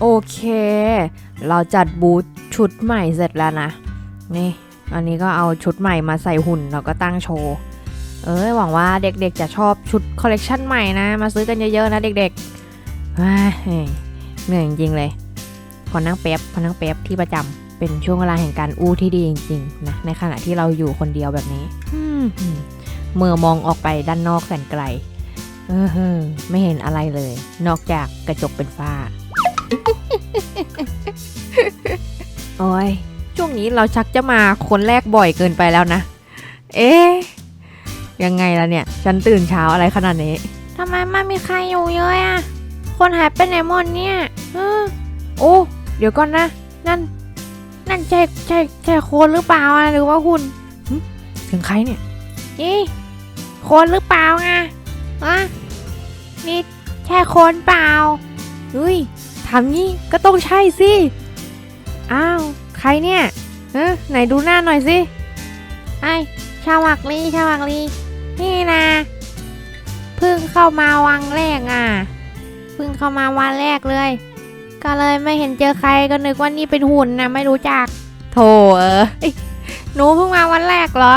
โอเค เราจัดบูธชุดใหม่เสร็จแล้วนะ นี่อันนี้ก็เอาชุดใหม่มาใส่หุ่นแล้วก็ตั้งโชว์ เอ้ยหวังว่าเด็กๆจะชอบชุดคอลเลกชันใหม่นะ มาซื้อกันเยอะๆนะเด็กๆเฮ้ยเหนื่อยจริงๆเลยพอนั่งเป๊บพอนั่งเป๊บที่ประจำเป็นช่วงเวลาแห่งการอู้ที่ดีจริงๆนะในขณะที่เราอยู่คนเดียวแบบนี้อืมเมื่อมองออกไปด้านนอกแสนไกล เออไม่เห็นอะไรเลย นอกจากกระจกเป็นฝ้า โอ้ยช่วงนี้เราชักจะมาคนแรกบ่อยเกินไปแล้วนะ เอ๊ะยังไงล่ะเนี่ย ฉันตื่นเช้าอะไรขนาดนี้ทำไมไม่มีใครอยู่เยอะอะคนหายไปไหนหมดเนี่ยเออโอ้เดี๋ยวก่อนนะ นั่น นั่นใช่ใช่ใช่คนหรือเปล่าอะหรือว่าหุ่นถึงใครเนี่ยนี่คนหรือเปล่าอะอะนี่ใช่คนเปล่าเฮ้ย ทำงี้ก็ต้องใช่สิ อ้าว ใครเนี่ยเออไหนดูหน้าหน่อยสิ ไอชาวักลีชาวักลีนี่นะเพิ่งเข้ามาวังแรกอะเพิ่งเข้ามาวันแรกเลย ก็เลยไม่เห็นเจอใครก็นึกว่านี่เป็นหุ่นนะไม่รู้จัก โถเออหนูเพิ่งมาวันแรกเหรอ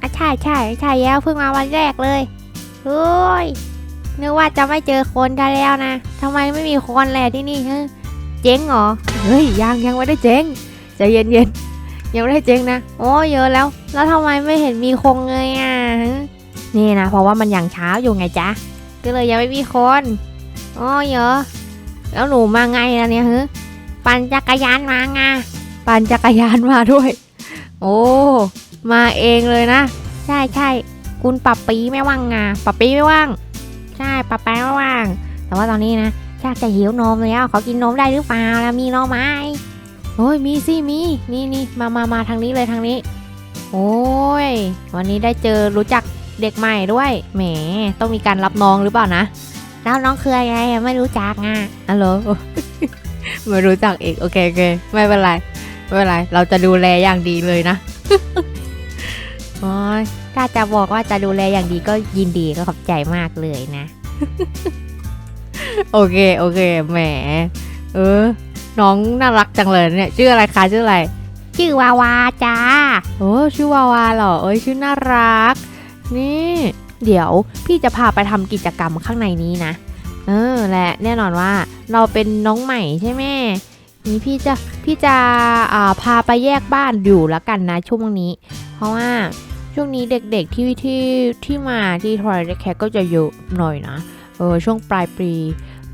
อะใช่ใช่ใช่แล้วเพิ่งมาวันแรกเลยเฮ้ย นึกว่าจะไม่เจอคนได้แล้วนะทำไมไม่มีคนแหละที่นี่ฮะเจ๊งเหรอเฮ้ยยังยังไม่ได้เจ๊งใจเย็นๆยังไม่ได้เจ๊งนะโอ้เยอะแล้ว แล้วทำไมไม่เห็นมีคงเลยอะฮะนี่นะเพราะว่ามันยังเช้าอยู่ไงจ๊ะก็เลยยังไม่มีคนโอ้เยอะ แล้วหนูมาไงล่ะเนี่ยฮะปั่นจักรยานมาไงปั่นจักรยานมาด้วย โอ้มาเองเลยนะ ใช่ใช่คุณปับปีไม่ว่างงาปับปีไม่ว่าง ใช่ปับแป๊ไม่ว่าง แต่ว่าตอนนี้นะชักจะหิวนมแล้วขอกินนมได้หรือเปล่าแล้วมีนมไหมโอ้ยมีสิมีนี่นี่มามามาทางนี้เลยทางนี้ โอ้ยวันนี้ได้เจอรู้จักเด็กใหม่ด้วยแหมต้องมีการรับน้องหรือเปล่านะแล้วน้องคืออะไรไม่รู้จักอะฮัลโหลไม่รู้จักอีกโอเคโอเคไม่เป็นไรไม่เป็นไร เราจะดูแลอย่างดีเลยนะโอ้ย ถ้าจะบอกว่าจะดูแลอย่างดีก็ยินดีก็ขอบใจมากเลยนะ โอเคโอเคแหม เออ น้องน่ารักจังเลยเนี่ยชื่ออะไรคะชื่ออะไร ชื่อวาวาจ้าโอ้ชื่อวาวาเหรอเอ้ยชื่อน่ารัก นี่ เดี๋ยวพี่จะพาไปทำกิจกรรมข้างในนี้นะเออและแน่นอนว่าเราเป็นน้องใหม่ใช่ไหมนี่พี่จะพี่จะอ่าพาไปแยกบ้านอยู่แล้วกันนะช่วงนี้ เพราะว่า ช่วงนี้เด็กๆที่ที่ที่มาที่ทอยแคก็จะเยอะหน่อยนะ เออช่วงปลายปี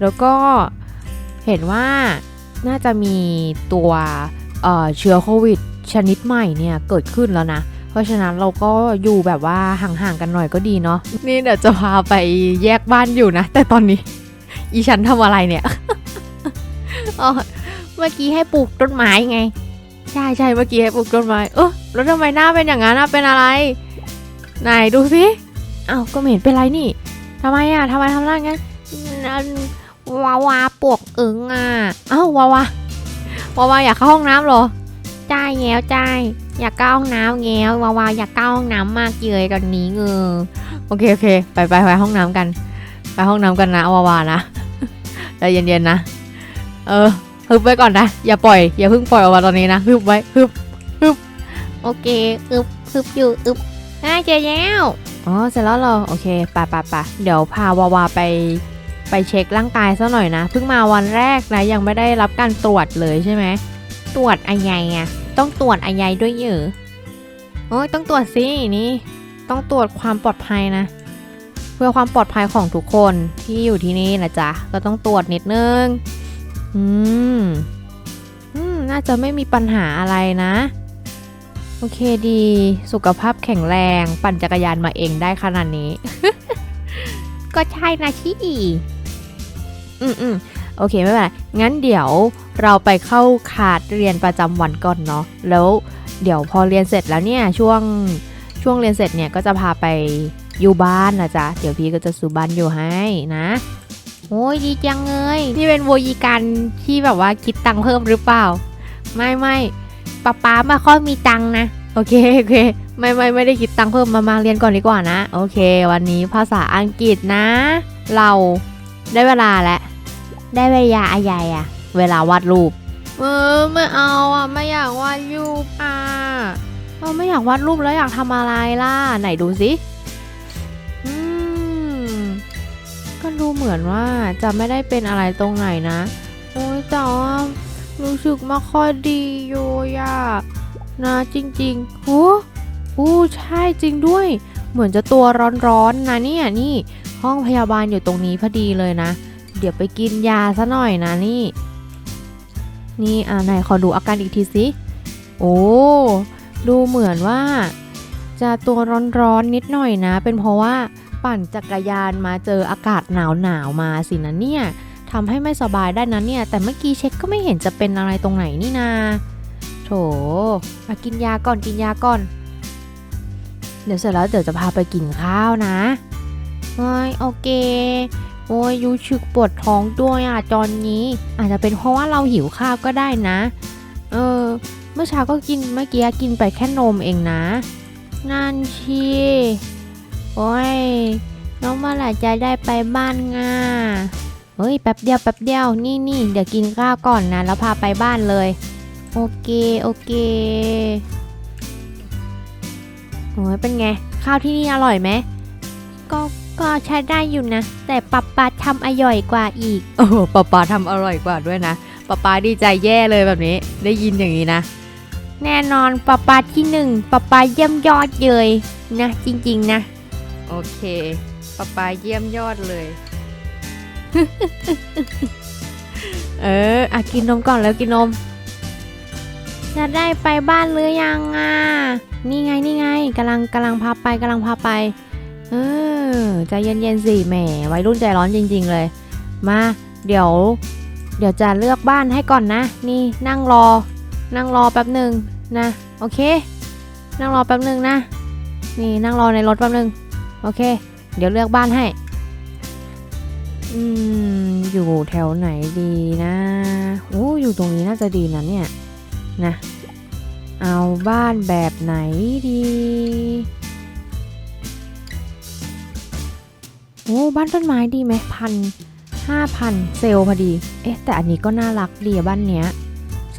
แล้วก็เห็นว่าน่าจะมีตัวเอ่อเชื้อโควิดชนิดใหม่เนี่ยเกิดขึ้นแล้วนะ เพราะฉะนั้นเราก็อยู่แบบว่าห่างๆกันหน่อยก็ดีเนาะ นี่เดี๋ยวจะพาไปแยกบ้านอยู่นะ แต่ตอนนี้ อีฉันทำอะไรเนี่ย เมื่อกี้ให้ปลูกต้นไม้ไง ใช่ใช่เมื่อกี้ปลูกต้นไม้เออแล้วทำไมหน้าเป็นอย่างนั้นเป็นอะไรไหนดูสิเอาก็ไม่เห็นเป็นไรนี่ทำไมอะทำไมทำหน้างั้นนั่นวาวาปวกอึงอะเอ้าวาวาวาวาอยากเข้าห้องน้ำหรอจ่ายแง้วจ่ายอยากเข้าห้องน้ำแง้ววาวาอยากเข้าห้องน้ำมากเยยตอนนี้เงอโอเคโอเค ไปไปไปห้องน้ำกัน ไปห้องน้ำกันนะวาวานะใจเย็นๆนะ เออ ฮึบไว้ก่อนนะ อย่าปล่อย อย่าเพิ่งปล่อยออกมาตอนนี้นะ ฮึบไว้ ฮึบโอเคอึบอึบอยู่อึบอ่าเจอแล้ว อ๋อ เสร็จแล้วเหรอ โอเคไปไปไปเดี๋ยวพาวาวาไปไปเช็คร่างกายซะหน่อยนะ เพิ่งมาวันแรกนะ ยังไม่ได้รับการตรวจเลยใช่ไหม ตรวจอะไรอะต้องตรวจอะไรด้วยเหรอโอ้ยต้องตรวจสินี่ ต้องตรวจความปลอดภัยนะ เพื่อความปลอดภัยของทุกคนที่อยู่ที่นี่นะจ๊ะ ก็ต้องตรวจนิดนึง อืม อืม น่าจะไม่มีปัญหาอะไรนะ โอเคดี สุขภาพแข็งแรง ปั่นจักรยานมาเองได้ขนาดนี้ ก็ใช่นะชี่อืมอืมโอเคไม่เป็นไรงั้นเดี๋ยวเราไปเข้าคาดเรียนประจำวันก่อนเนาะ แล้วเดี๋ยวพอเรียนเสร็จแล้วเนี่ยช่วงช่วงเรียนเสร็จเนี่ยก็จะพาไปอยู่บ้านนะจ๊ะ เดี๋ยวพี่ก็จะซื้อบ้านอยู่ให้นะ โอ้ยดีจังเลยนี่เป็นโวยีการที่แบบว่าคิดตังค์เพิ่มหรือเปล่า ไม่ไม่ป๊าป๊าไม่ค่อยมีตังค์นะ โอเคโอเค ไม่ไม่ไม่ได้คิดตังค์เพิ่มมามาเรียนก่อนดีกว่านะ โอเค วันนี้ภาษาอังกฤษนะ เราได้เวลาแล้วได้เวลาอะไรอะเวลาวาดรูปเออไม่เอาอะ ไม่อยากวาดรูปอะเราไม่อยากวาดรูปแล้วอยากทำอะไรล่ะ ไหนดูสิ ดูเหมือนว่าจะไม่ได้เป็นอะไรตรงไหนนะ โอ้ยแต่ว่ารู้สึกไม่ค่อยดีอยู่อะนะจริงๆโอ้โอ้ใช่จริงด้วย เหมือนจะตัวร้อนๆนะเนี่ยนี่ห้องพยาบาลอยู่ตรงนี้พอดีเลยนะ เดี๋ยวไปกินยาซะหน่อยนะนี่ นี่อ่าไหนขอดูอาการอีกทีสิโอ้ดูเหมือนว่า จะตัวร้อนๆนิดหน่อยนะ เป็นเพราะว่า ปั่นจักรยานมาเจออากาศหนาวๆมาสินะเนี่ยทำให้ไม่สบายได้นะเนี่ย แต่เมื่อกี้เช็คก็ไม่เห็นจะเป็นอะไรตรงไหนนี่นาโถมากินยาก่อนกินยาก่อน เดี๋ยวเสร็จแล้วเดี๋ยวจะพาไปกินข้าวนะโอ้ยโอเคโอ้ยยูชึกปวดท้องด้วยอะตอนนี้ อาจจะเป็นเพราะว่าเราหิวข้าวก็ได้นะ เออ เมื่อเช้าก็กินเมื่อกี้กินไปแค่นมเองนะ นั่นชี โอ้ย น้องเมื่อไหร่จะได้ไปบ้านง่าเฮ้ย แป๊บเดียวแป๊บเดียวนี่นี่เดี๋ยวกินข้าวก่อนนะ แล้วพาไปบ้านเลย โอเค โอเคโอ้ยเป็นไง ข้าวที่นี่อร่อยไหมก็ก็ใช้ได้อยู่นะ แต่ปับปาทำอร่อยกว่าอีกโอ้ป๊าป๊าทำอร่อยกว่าด้วยนะป๊าป๊าดีใจแย่เลยแบบนี้ ได้ยินอย่างนี้นะ แน่นอนปะปาที่หนึ่งปะปาเยี่ยมยอดเลยนะ จริง ๆ นะ โอเคปะปาเยี่ยมยอดเลย เอออะกินนมก่อนแล้วกินนม จะได้ไปบ้านหรือยังอะ นี่ไงนี่ไงกำลังกำลังพาไปกำลังพาไป เออใจเย็นๆสิแหมวัยรุ่นใจร้อนจริง ๆเลย มา เดี๋ยว เดี๋ยวจะเลือกบ้านให้ก่อนนะ นี่นั่งรอ นั่งรอแป๊บหนึ่งนะ โอเค นั่งรอแป๊บหนึ่งนะ นี่นั่งรอในรถแป๊บหนึ่ง โอเค เดี๋ยวเลือกบ้านให้ อืม อยู่แถวไหนดีนะโอ้อยู่ตรงนี้น่าจะดีนะเนี่ย นะ เอาบ้านแบบไหนดีโอ้บ้านต้นไม้ดีไหมพันห้าพันเซลพอดี เอ๊ะ แต่อันนี้ก็น่ารักดีอะบ้านเนี้ย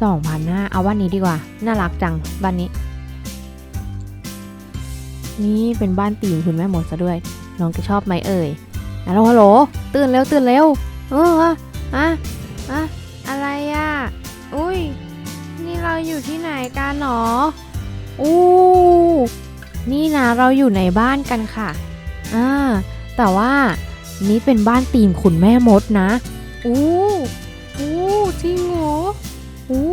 สองพันห้าเอาบ้านนี้ดีกว่า น่ารักจังบ้านนี้ นี่เป็นบ้านตีมคุณแม่หมดซะด้วย น้องจะชอบไหมเอ่ยฮัลโหลฮัลโหลตื่นเร็วตื่นเร็ว เอออะอะอะอะไรอะอุ้ย นี่เราอยู่ที่ไหนกันหนอ อู้นี่นะเราอยู่ในบ้านกันค่ะ อ่า แต่ว่านี่เป็นบ้านตีมคุณแม่มดนะ อู้อู้จริงเหรอโอ้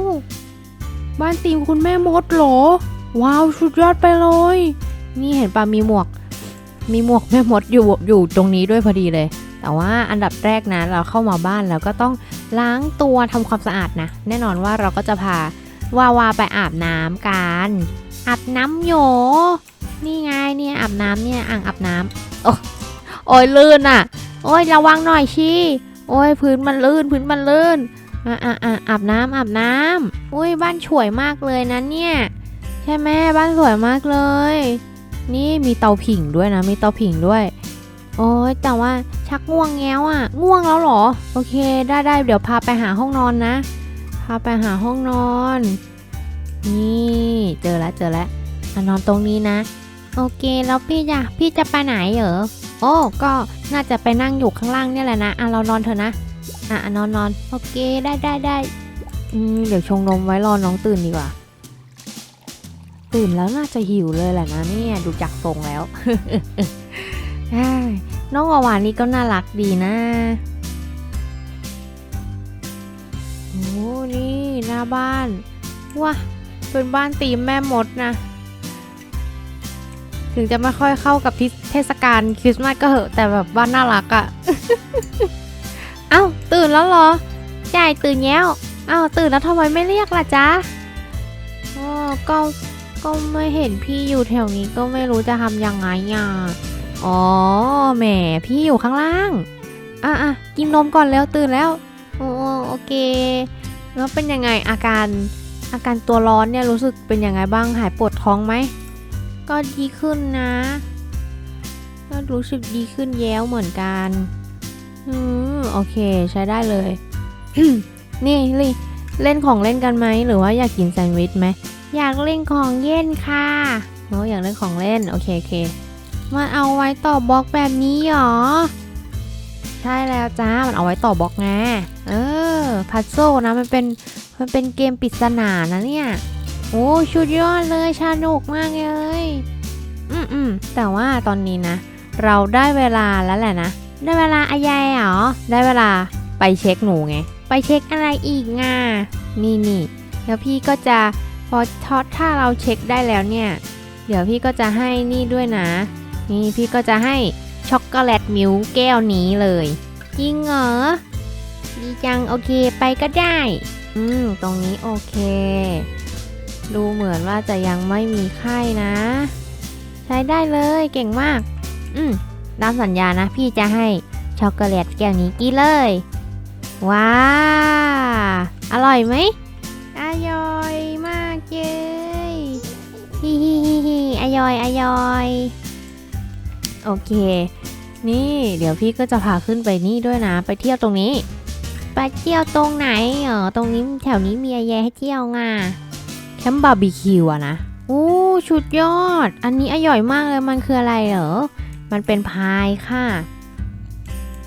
บ้านตีมคุณแม่มดเหรอ ว้าว สุดยอดไปเลย นี่เห็นปะมีหมวก มีหมวกแม่มดอยู่อยู่ตรงนี้ด้วยพอดีเลย แต่ว่าอันดับแรกนะเราเข้ามาบ้านแล้วก็ต้องล้างตัวทำความสะอาดนะ แน่นอนว่าเราก็จะพาวาวาไปอาบน้ำกันอาบน้ำโยนี่ไงเนี่ยอาบน้ำเนี่ยอ่างอาบน้ำโอ้โอ้ยลื่นอะ โอ้ยระวังหน่อยชีโอ้ยพื้นมันลื่นพื้นมันลื่นอะอะอะอาบน้ำอาบน้ำอุ้ยบ้านฉวยมากเลยนะเนี่ย ใช่ไหมบ้านสวยมากเลย นี่มีเตาผิงด้วยนะ มีเตาผิงด้วย โอ้ยแต่ว่าชักง่วงแง้วอะ ง่วงแล้วหรอ โอเค ได้ได้เดี๋ยวพาไปหาห้องนอนนะ พาไปหาห้องนอน นี่เจอแล้วเจอแล้วอนอนตรงนี้นะ โอเคแล้วพี่จะพี่จะไปไหนเหรอโอ้ก็น่าจะไปนั่งอยู่ข้างล่างเนี่ยแหละนะอะเรานอนเถอะนะอะนอนนอนโอเคได้ได้ได้เดี๋ยวชงนมไว้รอน้องตื่นดีกว่า ตื่นแล้วน่าจะหิวเลยแหละนะเนี่ยดูจากทรงแล้วน้องอวานนี่ก็น่ารักดีนะโอ้นี่หน้าบ้านว้าเป็นบ้านตีมแม่มดนะ ถึงจะไม่ค่อยเข้ากับทิเทศกาลคริสต์มาสก็เหอะ แต่แบบบ้านน่ารักอะเอ้าตื่นแล้วเหรอใช่ตื่นแล้วเอ้าตื่นแล้วทำไมไม่เรียกล่ะจ๊ะอ๋อก็ ก็ไม่เห็นพี่อยู่แถวนี้ก็ไม่รู้จะทำยังไงอะอ๋อแหมพี่อยู่ข้างล่าง อะอะกินนมก่อนแล้วตื่นแล้วโอ้โอเค แล้วเป็นยังไงอาการอาการตัวร้อนเนี่ยรู้สึกเป็นยังไงบ้างหายปวดท้องไหม ก็ดีขึ้นนะ ก็รู้สึกดีขึ้นแย้วเหมือนกันอืมโอเคใช้ได้เลย นี่ลิเล่นของเล่นกันไหมหรือว่าอยากกินแซนด์วิชไหม อยากเล่นของเย็นค่ะโอ้อยากเล่นของเล่น โอเคโอเคมันเอาไว้ต่อบล็อกแบบนี้หรอ ใช่แล้วจ้า มันเอาไว้ต่อบล็อกไง เออ พัซโซนะ มันเป็น มันเป็นเกมปริศนานะเนี่ย โอ้ชุดยอดเลยสนุกมากเลย อืมอืมแต่ว่าตอนนี้นะ เราได้เวลาแล้วแหละนะ ได้เวลาอายายเหรอ ได้เวลาไปเช็คหนูไง ไปเช็คอะไรอีกอะนี่นี่แล้วพี่ก็จะ อทอถ้าเราเช็คได้แล้วเนี่ย เดี๋ยวพี่ก็จะให้นี่ด้วยนะ นี่พี่ก็จะให้ช็อกโกแลตมิลค์แก้วนี้เลยจริงเหรอดีจังโอเคไปก็ได้ อืม ตรงนี้โอเค ดูเหมือนว่าจะยังไม่มีไข้นะ ใช้ได้เลยเก่งมาก อืมตามสัญญานะ พี่จะให้ช็อกโกแลตแก้วนี้กินเลย ว้า อร่อยไหมอร่อย เลยฮิฮิฮิฮิอร่อยอร่อยโอเค นี่เดี๋ยวพี่ก็จะพาขึ้นไปนี่ด้วยนะ ไปเที่ยวตรงนี้ ไปเที่ยวตรงไหนเหรอตรงนี้แถวนี้มีอะไรให้เที่ยวง่ะแคมป์บาร์บีคิวอะนะโอ้ชุดยอด อันนี้อร่อยมากเลยมันคืออะไรเหรอ มันเป็นพายค่ะ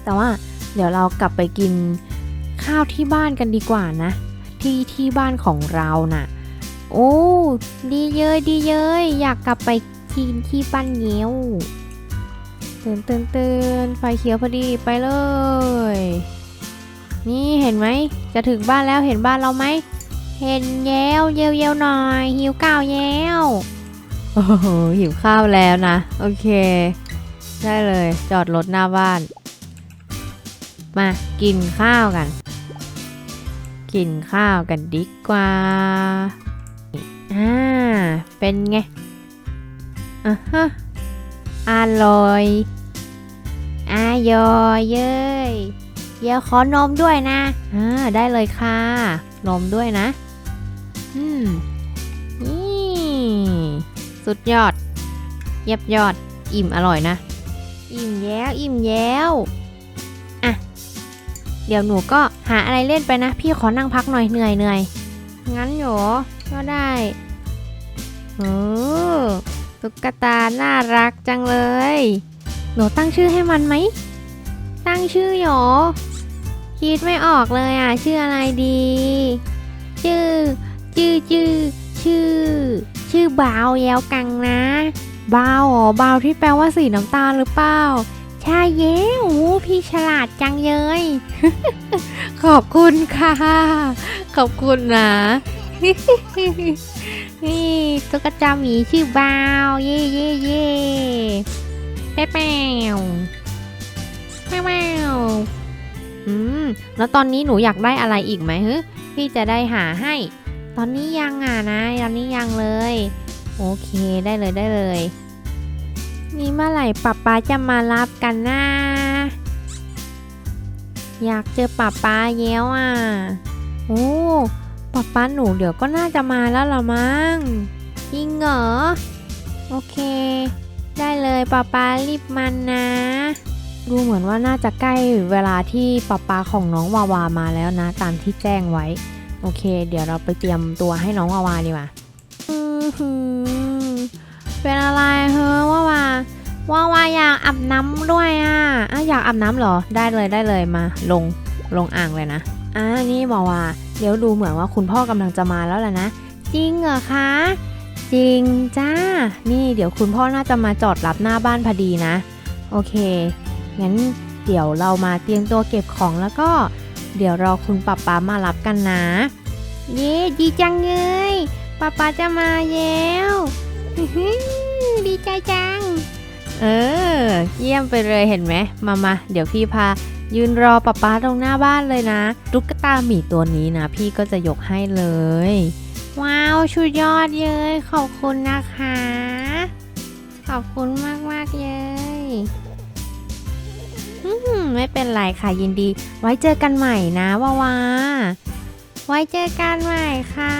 แต่ว่าเดี๋ยวเรากลับไปกินข้าวที่บ้านกันดีกว่านะ ที่ที่บ้านของเราน่ะ โอ้ ดีเยยดีเยยอยากกลับไปทีนที่บ้านเงี้ยวตื่นตื่นตื่นไฟเขียวพอดีไปเลย นี่เห็นไหม จะถึงบ้านแล้วเห็นบ้านเราไหม เห็นแย้วเยวเยวหน่อย หิวก้าวแย้วโอ้โหหิวข้าวแล้วนะ โอเค ได้เลยจอดรถหน้าบ้าน มากินข้าวกัน กินข้าวกันดีกว่า เป็นไงอะฮะอร่อยอายอยเย้ยเดี๋ยวขอนมด้วยนะอ่าได้เลยค่ะ นมด้วยนะ อืม นี่ สุดยอด เย็บยอด อิ่มอร่อยนะ อิ่มแย้วอิ่มแย้วเดี๋ยวหนูก็หาอะไรเล่นไปนะ พี่ขอนั่งพักหน่อยเหนื่อยเหนื่อยงั้นหรอก็ได้ เออตุ๊กตาน่ารักจังเลย หนูตั้งชื่อให้มันไหม ตั้งชื่อหรอ คิดไม่ออกเลยอะ ชื่ออะไรดี ชื่อ ชื่อชื่อ ชื่อ ชื่อบาวแยวกังนะบาวอ๋อบาวที่แปลว่าสีน้ำตาลหรือเปล่าใช่เย้โอ้พี่ฉลาดจังเลย ขอบคุณค่ะ ขอบคุณนะ นี่ตุ๊กตาหมีชื่อบาว เย่เย่เย่แป๊วแป๊วแป๊วแป๊วอืม แล้วตอนนี้หนูอยากได้อะไรอีกไหมฮึพี่จะได้หาให้ ตอนนี้ยังอะนะ ตอนนี้ยังเลย โอเคได้เลยได้เลย นี่เมื่อไหร่ป๊าป๊าจะมารับกันนะอยากเจอป๊าป๊าแย้วอะ โอ้ ป๊าป้าหนูเดี๋ยวก็น่าจะมาแล้วละมั้งจริงเหรอ โอเค ได้เลยป๊าป๊ารีบมันนะ ดูเหมือนว่าน่าจะใกล้เวลาที่ป๊าป๊าของน้องวาวามาแล้วนะ ตามที่แจ้งไว้ โอเค เดี๋ยวเราไปเตรียมตัวให้น้องวาวาดีกว่าอือหือเป็นอะไรเฮ้อว่าวาว่าว่าอยากอาบน้ำด้วยอะอะอยากอาบน้ำเหรอ ได้เลยได้เลยมา ลงลงอ่างเลยนะ อ่านี่วาวาเดี๋ยวดูเหมือนว่าคุณพ่อกำลังจะมาแล้วแหละนะ จริงเหรอคะ จริงจ้า นี่เดี๋ยวคุณพ่อน่าจะมาจอดรับหน้าบ้านพอดีนะ โอเค งั้นเดี๋ยวเรามาเตรียมตัวเก็บของแล้วก็ เดี๋ยวรอคุณป๊าป๊ามารับกันนะ เย้ดีจังเลยป๊าป๊าจะมาแล้วดีใจจัง เออ เยี่ยมไปเลยเห็นไหมมามาเดี๋ยวพี่พา ยืนรอป๊าป๊าตรงหน้าบ้านเลยนะ ตุ๊กตาหมีตัวนี้นะ พี่ก็จะยกให้เลย ว้าวชุดยอดเลยขอบคุณนะคะ ขอบคุณมากมากเยอืมไม่เป็นไรค่ะยินดี ไว้เจอกันใหม่นะวาวาไว้เจอกันใหม่ค่ะ